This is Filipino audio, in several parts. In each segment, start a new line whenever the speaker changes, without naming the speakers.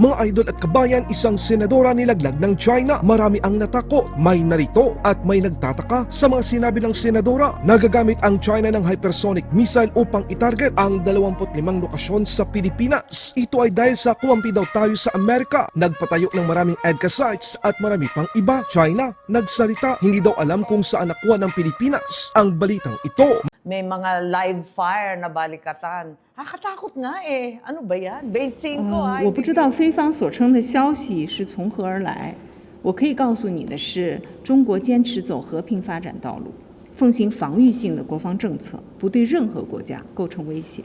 Mga idol at kabayan, isang senadora nilaglag ng China. Marami ang natakot, may narito at may nagtataka sa mga sinabi ng senadora. Nagagamit ang China ng hypersonic missile upang itarget ang 25 lokasyon sa Pilipinas. Ito ay dahil sa kumampi daw tayo sa Amerika. Nagpatayo ng maraming EDCA sites at marami pang iba. China, nagsalita, hindi daw alam kung saan nakuha ng Pilipinas ang balitang ito.
May mga live fire na balikatan. Nakakatakot nga eh. Ano ba yan? 25
呃
，ay.
我不知道菲方所称的消息是从何而来。我可以告诉你的是，中国坚持走和平发展道路，奉行防御性的国防政策，不对任何国家构成威胁。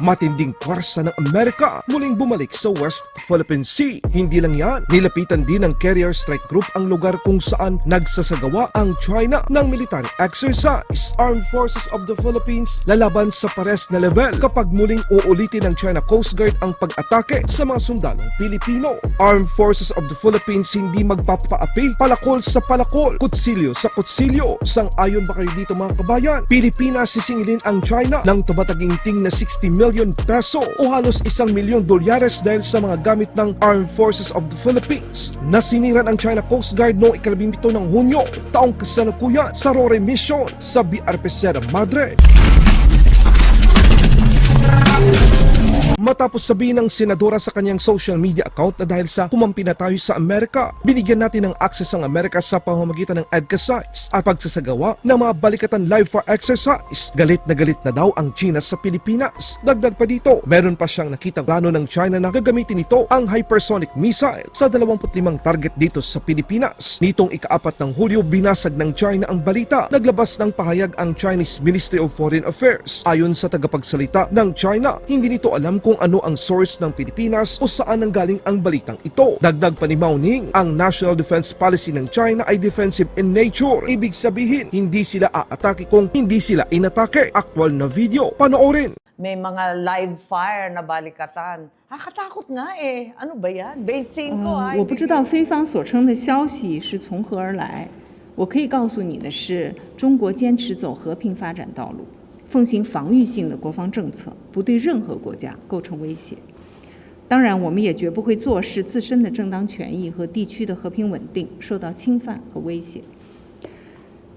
Matinding pwersa ng Amerika muling bumalik sa West Philippine Sea. Hindi lang yan, nilapitan din ng Carrier Strike Group ang lugar kung saan nagsasagawa ang China ng military exercise. Armed Forces of the Philippines lalaban sa pares na level kapag muling uulitin ng China Coast Guard ang pag-atake sa mga sundalong Pilipino. Armed Forces of the Philippines hindi magpapaapi, palakol sa palakol, kutsilyo sa kutsilyo. Sang-ayon ba kayo dito mga kabayan? Pilipinas sisingilin ang China ng tabataginting na 60 million peso o halos isang milyon dolyares dahil sa mga gamit ng Armed Forces of the Philippines. Nasiniran ang China Coast Guard noong ikalabing ng Hunyo, taong kasalukuyan sa Rore Mission sa BRP Sierra Madre. Matapos sabihin ng senadora sa kanyang social media account na dahil sa kumampi na tayo sa Amerika, binigyan natin ng access ang Amerika sa pamamagitan ng EDCA sites at pagsasagawa ng mga balikatan live for exercise. Galit na galit na daw ang China sa Pilipinas. Dagdag pa dito, meron pa siyang nakitang plano ng China na gagamitin nito ang hypersonic missile sa 25 target dito sa Pilipinas. Nitong ikaapat ng Hulyo, binasag ng China ang balita. Naglabas ng pahayag ang Chinese Ministry of Foreign Affairs. Ayon sa tagapagsalita ng China, hindi nito alam ano ang source ng Pilipinas o saan nanggaling ang balitang ito. Dagdag pa ni Mao Ning, ang national defense policy ng China ay defensive in nature. Ibig sabihin, hindi sila aatake kung hindi sila inatake. Actual na video, panoorin.
May mga live fire na balikatan. Nakakatakot nga eh. Ano ba yan? 25 ay.
我不知道菲方所称的消息是从何而来。我可以告诉你的是，中国坚持走和平发展道路， 奉行防御性的国防政策，不对任何国家构成威胁。当然，我们也绝不会坐视自身的正当权益和地区的和平稳定受到侵犯和威胁。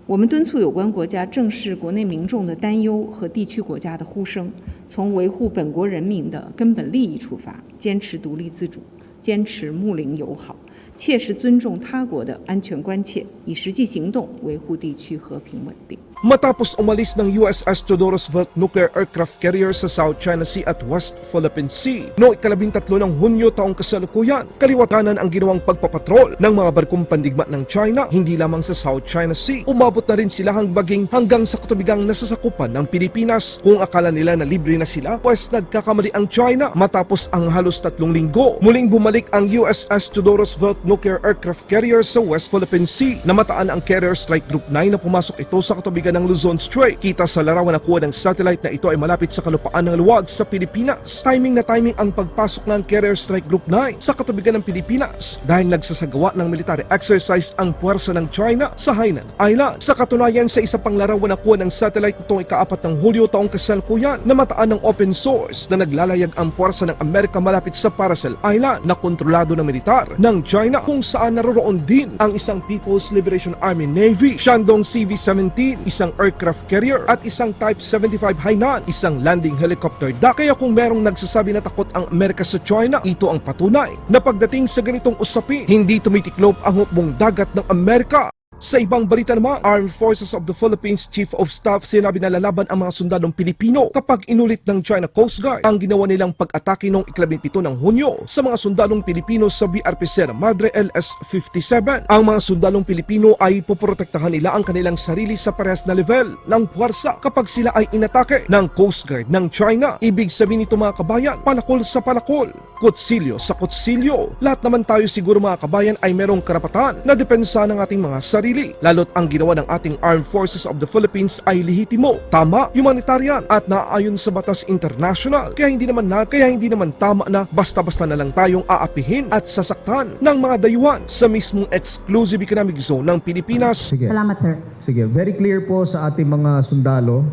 我们敦促有关国家正视国内民众的担忧和地区国家的呼声，从维护本国人民的根本利益出发，坚持独立自主，坚持睦邻友好，切实尊重他国的安全关切，以实际行动维护地区和平稳定。
Matapos umalis ng USS Theodore Roosevelt nuclear aircraft carrier sa South China Sea at West Philippine Sea. Noong ikalabing tatlo ng Hunyo taong kasalukuyan, kaliwatanan ang ginawang pagpapatrol ng mga barkong pandigma ng China, hindi lamang sa South China Sea. Umabot na rin sila hangbaging hanggang sa katubigang nasasakupan ng Pilipinas. Kung akala nila na libre na sila, pues nagkakamali ang China matapos ang halos tatlong linggo. Muling bumalik ang USS Theodore Roosevelt nuclear aircraft carrier sa West Philippine Sea. Namataan ang Carrier Strike Group 9 na pumasok ito sa katubigan ng Luzon Strait. Kita sa larawan na kuha ng satellite na ito ay malapit sa kalupaan ng luwag sa Pilipinas. Timing na timing ang pagpasok ng Carrier Strike Group 9 sa katubigan ng Pilipinas dahil nagsasagawa ng military exercise ang puwersa ng China sa Hainan Island. Sa katunayan sa isa pang larawan na kuha ng satellite itong ikaapat ng Hulyo taong kasalukuyan na mataan ng open source na naglalayag ang puwersa ng Amerika malapit sa Paracel Island na kontrolado ng militar ng China kung saan naroroon din ang isang People's Liberation Army Navy, Shandong CV-17, isang aircraft carrier at isang Type 75 Hainan, isang landing helicopter da. Kaya kung merong nagsasabi na takot ang Amerika sa China, ito ang patunay na pagdating sa ganitong usapin, hindi tumitiklop ang hukbong dagat ng Amerika. Sa ibang balita naman, Armed Forces of the Philippines Chief of Staff sinabi na lalaban ang mga sundalong Pilipino kapag inulit ng China Coast Guard ang ginawa nilang pag-atake noong ikalabinpito ng Hunyo sa mga sundalong Pilipino sa BRP Sierra Madre LS-57. Ang mga sundalong Pilipino ay poprotektahan nila ang kanilang sarili sa parehas na level ng puwersa kapag sila ay inatake ng Coast Guard ng China. Ibig sabihin nito mga kabayan, palakol sa palakol, kutsilyo sa kutsilyo. Lahat naman tayo siguro mga kabayan ay merong karapatan na depensa ng ating mga sarili lalo't ang ginawa ng ating Armed Forces of the Philippines ay lehitimo, tama, humanitarian at naaayon sa batas international. Kaya hindi naman na, kaya hindi naman tama na basta-basta na lang tayong aapihin at sasaktan ng mga dayuhan sa mismong exclusive economic zone ng Pilipinas.
Sige.
Salamat, sir.
Sige, very clear po sa ating mga sundalo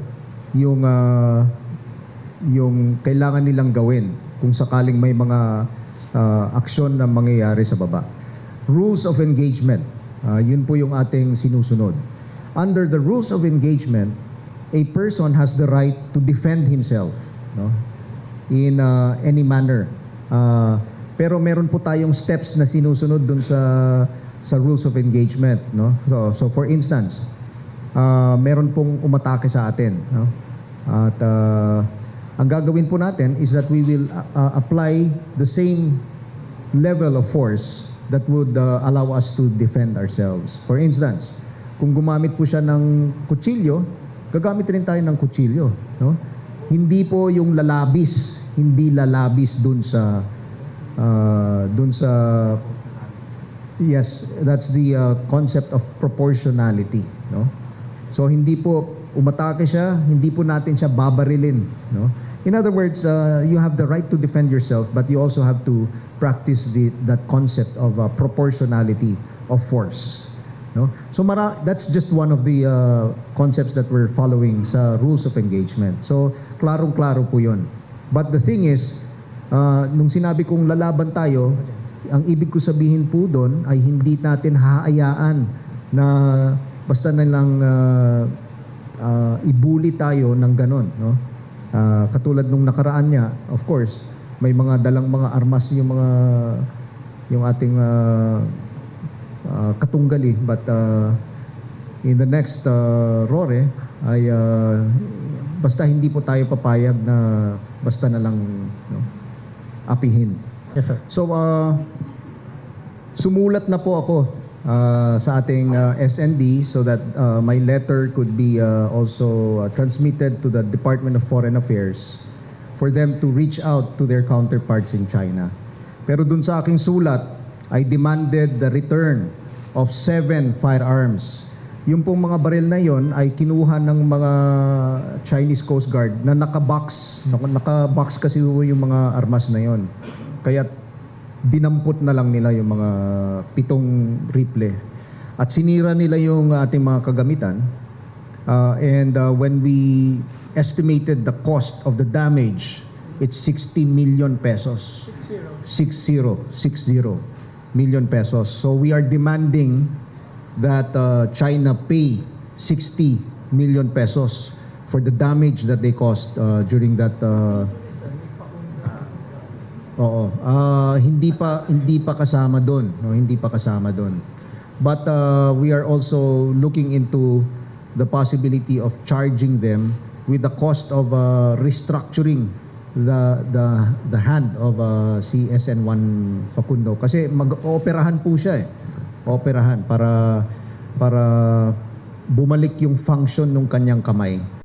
yung ah, yung kailangan nilang gawin kung sakaling may mga uh, aksyon na mangyayari sa baba. Rules of engagement, uh, yun po yung ating sinusunod. Under the rules of engagement, a person has the right to defend himself no? in uh, any manner. Uh, pero meron po tayong steps na sinusunod dun sa sa rules of engagement. No? So, so for instance, uh, meron pong umatake sa atin. No? At uh, ang gagawin po natin is that we will uh, apply the same level of force that would uh, allow us to defend ourselves. For instance, kung gumamit po siya ng kutsilyo, gagamit rin tayo ng kutsilyo. No? Hindi po yung lalabis, hindi lalabis dun sa uh, dun sa Yes, that's the uh, concept of proportionality, no? So hindi po umatake siya, hindi po natin siya babarilin, no? In other words, uh, you have the right to defend yourself, but you also have to practice the that concept of uh, proportionality of force, no? So mara that's just one of the uh, concepts that we're following sa rules of engagement. So klarong-klaro po 'yon. But the thing is, uh, nung sinabi kong lalaban tayo, ang ibig ko sabihin po doon ay hindi natin haayaan na basta na lang uh, uh, ibuli tayo ng ganon, no? Ah, katulad nung nakaraan niya, of course, may mga dalang mga armas yung mga yung ating uh, uh, katunggali but uh, in the next uh, RORE ay uh, basta hindi po tayo papayag na basta na lang no, apihin.
Yes, sir.
So, uh, sumulat na po ako uh, sa ating uh, SND so that uh, my letter could be uh, also uh, transmitted to the Department of Foreign Affairs for them to reach out to their counterparts in China. Pero dun sa aking sulat, I demanded the return of seven firearms. Yung pong mga baril na yon ay kinuha ng mga Chinese Coast Guard na nakabox. Naka- Nakabox kasi yung mga armas na yon. Kaya dinampot na lang nila yung mga pitong rifle. At sinira nila yung ating mga kagamitan. Uh, and uh, when we estimated the cost of the damage, it's 60 million pesos. 60. 60 million pesos. So we are demanding that uh, China pay 60 million pesos for the damage that they caused uh, during that uh, Oo. Ah, hindi pa hindi pa kasama doon, no? Hindi pa kasama doon. But uh, we are also looking into the possibility of charging them with the cost of uh, restructuring the the the hand of uh, si SN1 Facundo kasi mag-ooperahan po siya eh. Operahan para para bumalik yung function ng kanyang kamay.